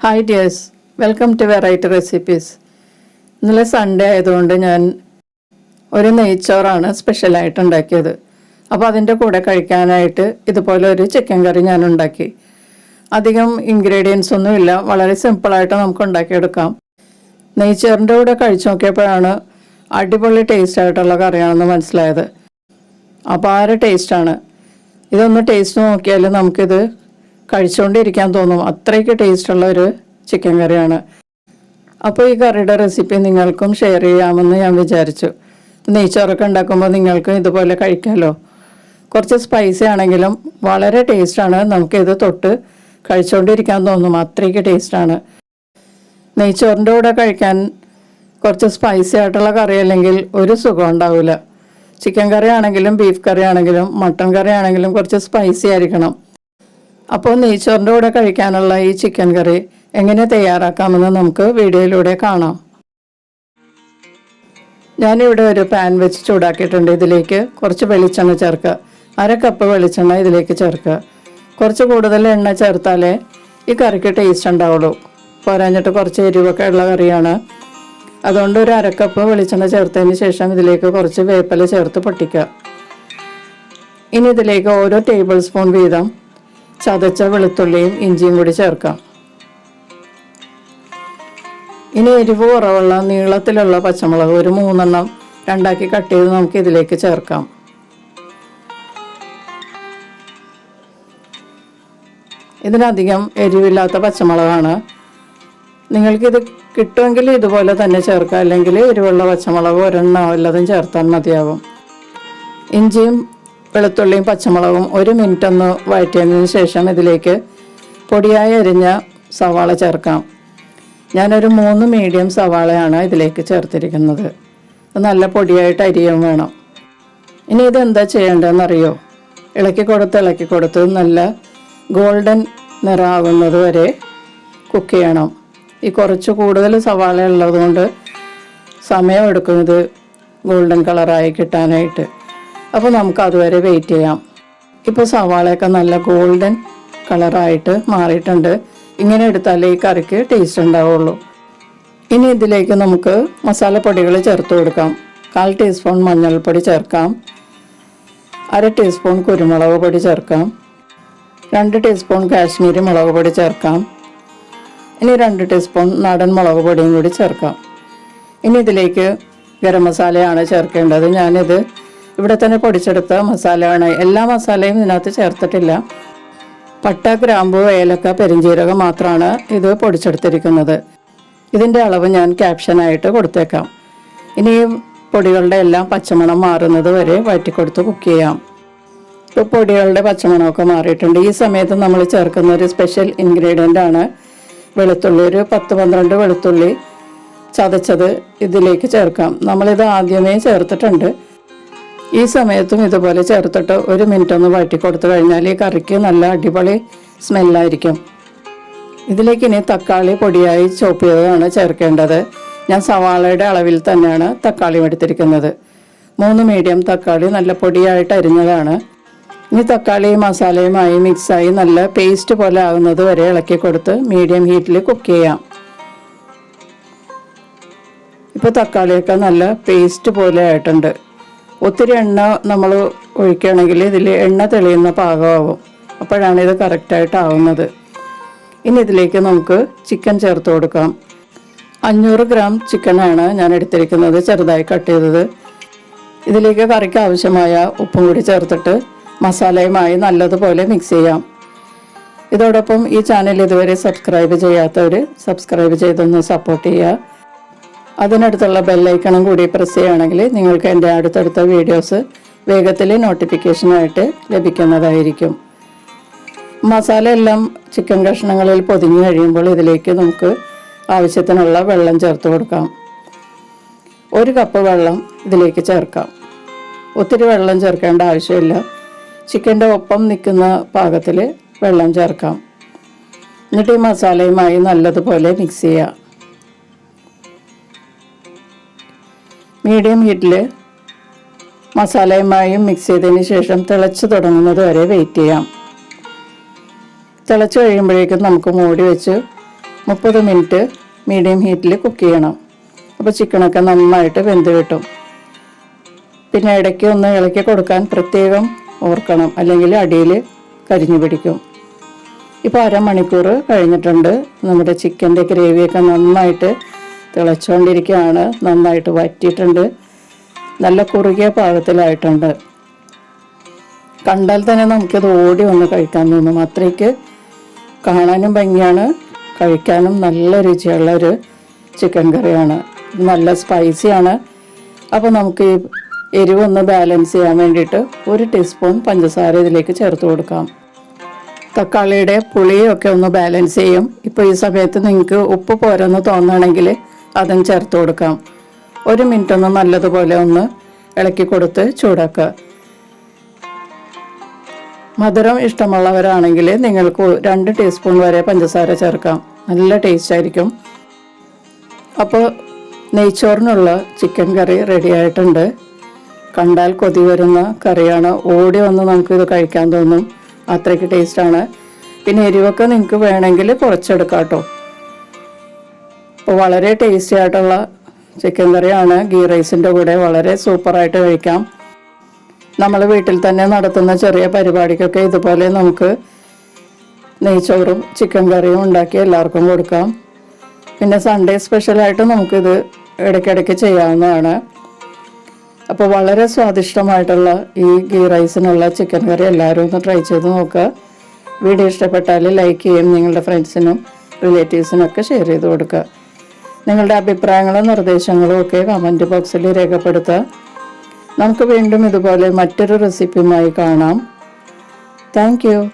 Hi dears welcome to variety recipes ഇന്നലെ Sunday ആയതുകൊണ്ട് ഞാൻ ഒരു നെയ്ച്ചോറാണ് സ്പെഷ്യലായിട്ട് ഉണ്ടാക്കിയത്. അപ്പോൾ അതിന്റെ കൂടെ കഴിക്കാനായിട്ട് ഇതുപോലെ ഒരു ചിക്കൻ കറി ഞാൻ ഉണ്ടാക്കി. അധികം ഇൻഗ്രീഡിയൻസ് ഒന്നുമില്ല വളരെ സിമ്പിളായിട്ട് നമുക്ക് ഉണ്ടാക്കിയെടുക്കാം. നെയ്ച്ചോറിന്റെ കൂടെ കഴിച്ചു നോക്കിയപ്പോഴാണ് അടിപൊളി ടേസ്റ്റ് ആയിട്ടുള്ള കറിയാണെന്ന് മനസ്സിലായത്. അപാര ടേസ്റ്റാണ് ഇതൊന്ന് ടേസ്റ്റ് നോക്കിയാൽ നമുക്കിത് കഴിച്ചുകൊണ്ടിരിക്കാൻ തോന്നും. അത്രയ്ക്ക് ടേസ്റ്റുള്ള ഒരു ചിക്കൻ കറിയാണ്. അപ്പോൾ ഈ കറിയുടെ റെസിപ്പി നിങ്ങൾക്കും ഷെയർ ചെയ്യാമെന്ന് ഞാൻ വിചാരിച്ചു. നെയ്ച്ചോറൊക്കെ ഉണ്ടാക്കുമ്പോൾ നിങ്ങൾക്കും ഇതുപോലെ കഴിക്കാമല്ലോ കുറച്ച് സ്പൈസി ആണെങ്കിലും വളരെ ടേസ്റ്റാണ് നമുക്കിത് തൊട്ട് കഴിച്ചുകൊണ്ടിരിക്കാൻ തോന്നും. അത്രയ്ക്ക് ടേസ്റ്റാണ് നെയ്ച്ചോറിന്റെ കൂടെ കഴിക്കാൻ കുറച്ച് സ്പൈസി ആയിട്ടുള്ള കറി അല്ലെങ്കിൽ ഒരു സുഖം ഉണ്ടാവില്ല. ചിക്കൻ കറി ആണെങ്കിലും ബീഫ് കറി ആണെങ്കിലും മട്ടൺ കറി ആണെങ്കിലും കുറച്ച് സ്പൈസി ആയിരിക്കണം. അപ്പോൾ നെയ്ച്ചോറിന്റെ കൂടെ കഴിക്കാനുള്ള ഈ ചിക്കൻ കറി എങ്ങനെ തയ്യാറാക്കാമെന്ന് നമുക്ക് വീഡിയോയിലൂടെ കാണാം. ഞാനിവിടെ ഒരു പാൻ വെച്ച് ചൂടാക്കിയിട്ടുണ്ട്. ഇതിലേക്ക് കുറച്ച് വെളിച്ചെണ്ണ ചേർക്കുക. അര കപ്പ് വെളിച്ചെണ്ണ ഇതിലേക്ക് ചേർക്കുക. കുറച്ച് കൂടുതൽ എണ്ണ ചേർത്താലേ ഈ കറിക്ക് ടേസ്റ്റ് ഉണ്ടാവുള്ളൂ. പോരാഞ്ഞിട്ട് കുറച്ച് എരിവൊക്കെ ഉള്ള കറിയാണ്. അതുകൊണ്ട് ഒരു അരക്കപ്പ് വെളിച്ചെണ്ണ ചേർത്തതിന് ശേഷം ഇതിലേക്ക് കുറച്ച് വേപ്പല ചേർത്ത് പൊട്ടിക്കുക. ഇനി ഇതിലേക്ക് ഓരോ ടേബിൾ സ്പൂൺ വീതം ചതച്ച വെളുത്തുള്ളിയും ഇഞ്ചിയും കൂടി ചേർക്കാം. ഇനി എരിവ് കുറവുള്ള നീളത്തിലുള്ള പച്ചമുളക് ഒരു മൂന്നെണ്ണം രണ്ടാക്കി കട്ട് ചെയ്ത് നമുക്ക് ഇതിലേക്ക് ചേർക്കാം. ഇതിനധികം എരിവില്ലാത്ത പച്ചമുളകാണ്. നിങ്ങൾക്കിത് കിട്ടുമെങ്കിൽ ഇതുപോലെ തന്നെ ചേർക്കാം. അല്ലെങ്കിൽ എരിവുള്ള പച്ചമുളക് ഒരെണ്ണം വല്ലതും ചേർത്താൽ മതിയാകും ഇഞ്ചിയും വെളുത്തുള്ളിയും പച്ചമുളകും ഒരു മിനിറ്റ് ഒന്ന് വഴറ്റിയതിന് ശേഷം ഇതിലേക്ക് പൊടിയായി അരിഞ്ഞ സവാള ചേർക്കാം. ഞാനൊരു മൂന്ന് മീഡിയം സവാളയാണ് ഇതിലേക്ക് ചേർത്തിരിക്കുന്നത്. നല്ല പൊടിയായിട്ട് അരിയും വേണം. ഇനി ഇതെന്താ ചെയ്യേണ്ടതെന്നറിയോ? ഇളക്കി കൊടുത്ത് ഇളക്കി കൊടുത്ത് നല്ല ഗോൾഡൻ നിറാവുന്നത് വരെ കുക്ക് ചെയ്യണം. ഈ കുറച്ച് കൂടുതൽ സവാള ഉള്ളതുകൊണ്ട് സമയമെടുക്കും ഇത് ഗോൾഡൻ കളറായി കിട്ടാനായിട്ട്. അപ്പോൾ നമുക്ക് അതുവരെ വെയിറ്റ് ചെയ്യാം. ഇപ്പോൾ സവാളയൊക്കെ നല്ല ഗോൾഡൻ കളറായിട്ട് മാറിയിട്ടുണ്ട്. ഇങ്ങനെ എടുത്താലേ ഈ കറിക്ക് ടേസ്റ്റ് ഉണ്ടാവുള്ളൂ. ഇനി ഇതിലേക്ക് നമുക്ക് മസാലപ്പൊടികൾ ചേർത്ത് കൊടുക്കാം. കാൽ ടീസ്പൂൺ മഞ്ഞൾപ്പൊടി ചേർക്കാം. അര ടീസ്പൂൺ കുരുമുളക് പൊടി ചേർക്കാം. രണ്ട് ടീസ്പൂൺ കാശ്മീരി മുളക് പൊടി ചേർക്കാം. ഇനി രണ്ട് ടീസ്പൂൺ നാടൻ മുളക് പൊടിയും കൂടി ചേർക്കാം. ഇനി ഇതിലേക്ക് ഗരം മസാലയാണ് ചേർക്കേണ്ടത്. ഞാനിത് ഇവിടെ തന്നെ പൊടിച്ചെടുത്ത മസാലയാണ്. എല്ലാ മസാലയും ഇതിനകത്ത് ചേർത്തിട്ടില്ല. പട്ട ഗ്രാമ്പു ഏലക്ക പെരിഞ്ചീരകം മാത്രമാണ് ഇത് പൊടിച്ചെടുത്തിരിക്കുന്നത്. ഇതിന്റെ അളവ് ഞാൻ ക്യാപ്ഷനായിട്ട് കൊടുത്തേക്കാം. ഇനി പൊടികളുടെ എല്ലാം പച്ചമണം മാറുന്നത് വരെ വഴറ്റിക്കൊടുത്ത് കുക്ക് ചെയ്യാം. ഇപ്പോൾ പൊടികളുടെ പച്ചമണമൊക്കെ മാറിയിട്ടുണ്ട്. ഈ സമയത്ത് നമ്മൾ ചേർക്കുന്ന ഒരു സ്പെഷ്യൽ ഇൻഗ്രീഡിയന്റ് ആണ് വെളുത്തുള്ളി. ഒരു പത്ത് പന്ത്രണ്ട് വെളുത്തുള്ളി ചതച്ചത് ഇതിലേക്ക് ചേർക്കാം. നമ്മളിത് ആദ്യമേ ചേർത്തിട്ടുണ്ട്. ഈ സമയത്തും ഇതുപോലെ ചേർത്തിട്ട് ഒരു മിനിറ്റ് ഒന്ന് വഴറ്റി കൊടുത്തു കഴിഞ്ഞാൽ ഈ കറിക്ക് നല്ല അടിപൊളി സ്മെല്ലായിരിക്കും. ഇതിലേക്ക് ഇനി തക്കാളി പൊടിയായി ചോപ്പ് ചെയ്തതാണ് ചേർക്കേണ്ടത്. ഞാൻ സവാളയുടെ അളവിൽ തന്നെയാണ് തക്കാളി എടുത്തിരിക്കുന്നത്. മൂന്ന് മീഡിയം തക്കാളി നല്ല പൊടിയായിട്ട് അരിഞ്ഞതാണ്. ഇനി തക്കാളി മസാലയുമായി മിക്സായി നല്ല പേസ്റ്റ് പോലെ ആകുന്നത് വരെ ഇളക്കി കൊടുത്ത് മീഡിയം ഹീറ്റിൽ കുക്ക് ചെയ്യാം. ഇപ്പോൾ തക്കാളിയൊക്കെ നല്ല പേസ്റ്റ് പോലെ ആയിട്ടുണ്ട്. ഒത്തിരി എണ്ണ നമ്മൾ ഒഴിക്കുകയാണെങ്കിൽ ഇതിൽ എണ്ണ തെളിയുന്ന പാകമാകും അപ്പോഴാണ് ഇത് കറക്റ്റായിട്ടാവുന്നത് ഇനി ഇതിലേക്ക് നമുക്ക് ചിക്കൻ ചേർത്ത് കൊടുക്കാം. അഞ്ഞൂറ് ഗ്രാം ചിക്കനാണ് ഞാൻ എടുത്തിരിക്കുന്നത് ചെറുതായി കട്ട് ചെയ്തത്. ഇതിലേക്ക് കറിക്ക് ആവശ്യമായ ഉപ്പും കൂടി ചേർത്തിട്ട് മസാലയുമായി നല്ലതുപോലെ മിക്സ് ചെയ്യാം. ഇതോടൊപ്പം ഈ ചാനൽ ഇതുവരെ സബ്സ്ക്രൈബ് ചെയ്യാത്തവർ സബ്സ്ക്രൈബ് ചെയ്തൊന്ന് സപ്പോർട്ട് ചെയ്യുക. അതിനടുത്തുള്ള ബെല്ലൈക്കണും കൂടി പ്രസ് ചെയ്യുകയാണെങ്കിൽ നിങ്ങൾക്ക് എന്റെ അടുത്തടുത്ത വീഡിയോസ് വേഗത്തിൽ നോട്ടിഫിക്കേഷനായിട്ട് ലഭിക്കുന്നതായിരിക്കും. മസാല എല്ലാം ചിക്കൻ കഷ്ണങ്ങളിൽ പൊതിഞ്ഞു കഴിയുമ്പോൾ ഇതിലേക്ക് നമുക്ക് ആവശ്യത്തിനുള്ള വെള്ളം ചേർത്ത് കൊടുക്കാം. ഒരു കപ്പ് വെള്ളം ഇതിലേക്ക് ചേർക്കാം. ഒത്തിരി വെള്ളം ചേർക്കേണ്ട ആവശ്യമില്ല. ചിക്കന്റെ ഒപ്പം നിൽക്കുന്ന പാകത്തിൽ വെള്ളം ചേർക്കാം. എന്നിട്ട് ഈ മസാലയുമായി നല്ലതുപോലെ മിക്സ് ചെയ്യുക. മീഡിയം ഹീറ്റിൽ മസാലയുമായും മിക്സ് ചെയ്തതിന് ശേഷം തിളച്ച് തുടങ്ങുന്നത് വരെ വെയിറ്റ് ചെയ്യാം. തിളച്ച് കഴിയുമ്പോഴേക്കും നമുക്ക് മൂടി വെച്ച് മുപ്പത് മിനിറ്റ് മീഡിയം ഹീറ്റിൽ കുക്ക് ചെയ്യണം. അപ്പോൾ ചിക്കനൊക്കെ നന്നായിട്ട് വെന്ത് കിട്ടും. പിന്നെ ഇടയ്ക്ക് ഒന്ന് ഇളക്കി കൊടുക്കാൻ പ്രത്യേകം ഓർക്കണം. അല്ലെങ്കിൽ അടിയിൽ കരിഞ്ഞു പിടിക്കും. ഇപ്പോൾ അരമണിക്കൂർ കഴിഞ്ഞിട്ടുണ്ട്. നമ്മുടെ ചിക്കന്റെ ഗ്രേവിയൊക്കെ നന്നായിട്ട് തിളച്ചുകൊണ്ടിരിക്കുകയാണ് നന്നായിട്ട് വറ്റിയിട്ടുണ്ട്. നല്ല കുറുകിയ പാകത്തിലായിട്ടുണ്ട്. കണ്ടാൽ തന്നെ നമുക്കിത് ഓടി വന്ന് കഴിക്കാൻ തോന്നും. അത്രയ്ക്ക് കാണാനും ഭംഗിയാണ്. കഴിക്കാനും നല്ല രുചിയുള്ള ഒരു ചിക്കൻ കറിയാണ്. നല്ല സ്പൈസിയാണ്. അപ്പോൾ നമുക്ക് ഈ എരിവൊന്ന് ബാലൻസ് ചെയ്യാൻ വേണ്ടിയിട്ട് ഒരു ടീസ്പൂൺ പഞ്ചസാര ഇതിലേക്ക് ചേർത്ത് കൊടുക്കാം. തക്കാളിയുടെ പുളിയൊക്കെ ഒന്ന് ബാലൻസ് ചെയ്യും. ഇപ്പോൾ ഈ സമയത്ത് നിങ്ങൾക്ക് ഉപ്പ് പോരെന്ന് തോന്നുകയാണെങ്കിൽ അതും ചേർത്ത് കൊടുക്കാം. ഒരു മിനിറ്റ് ഒന്ന് നല്ലതുപോലെ ഒന്ന് ഇളക്കി കൊടുത്ത് ചൂടാക്കുക. മധുരം ഇഷ്ടമുള്ളവരാണെങ്കിൽ നിങ്ങൾക്ക് രണ്ട് ടീസ്പൂൺ വരെ പഞ്ചസാര ചേർക്കാം. നല്ല ടേസ്റ്റ് ആയിരിക്കും. അപ്പോൾ നെയ്ച്ചോറിനുള്ള ചിക്കൻ കറി റെഡി ആയിട്ടുണ്ട്. കണ്ടാൽ കൊതി വരുന്ന കറിയാണ്. ഓടി വന്ന് നമുക്കിത് കഴിക്കാൻ തോന്നും. അത്രയ്ക്ക് ടേസ്റ്റാണ് പിന്നെ എരിവൊക്കെ നിങ്ങൾക്ക് വേണമെങ്കിൽ കുറച്ചെടുക്കാം കേട്ടോ. അപ്പോൾ വളരെ ടേസ്റ്റി ആയിട്ടുള്ള ചിക്കൻ കറിയാണ്. ഗീ റൈസിന്റെ കൂടെ വളരെ സൂപ്പറായിട്ട് കഴിക്കാം. നമ്മൾ വീട്ടിൽ തന്നെ നടത്തുന്ന ചെറിയ പരിപാടിക്കൊക്കെ ഇതുപോലെ നമുക്ക് നെയ്ച്ചോറും ചിക്കൻ കറിയും ഉണ്ടാക്കി എല്ലാവർക്കും കൊടുക്കാം. പിന്നെ സൺഡേ സ്പെഷ്യലായിട്ട് നമുക്കിത് ഇടയ്ക്കിടയ്ക്ക് ചെയ്യാവുന്നതാണ്. അപ്പോൾ വളരെ സ്വാദിഷ്ടമായിട്ടുള്ള ഈ ഗീ റൈസിനുള്ള ചിക്കൻ കറി എല്ലാവരും ഒന്ന് ട്രൈ ചെയ്ത് നോക്കുക വീഡിയോ ഇഷ്ടപ്പെട്ടാൽ ലൈക്ക് ചെയ്യും നിങ്ങളുടെ ഫ്രണ്ട്സിനും റിലേറ്റീവ്സിനും ഒക്കെ ഷെയർ ചെയ്ത് കൊടുക്കുക. നിങ്ങളുടെ അഭിപ്രായങ്ങളും നിർദ്ദേശങ്ങളും ഒക്കെ കമന്റ് ബോക്സിൽ രേഖപ്പെടുത്തുക. നമുക്ക് വീണ്ടും ഇതുപോലെ മറ്റൊരു റെസിപ്പിയുമായി കാണാം. താങ്ക്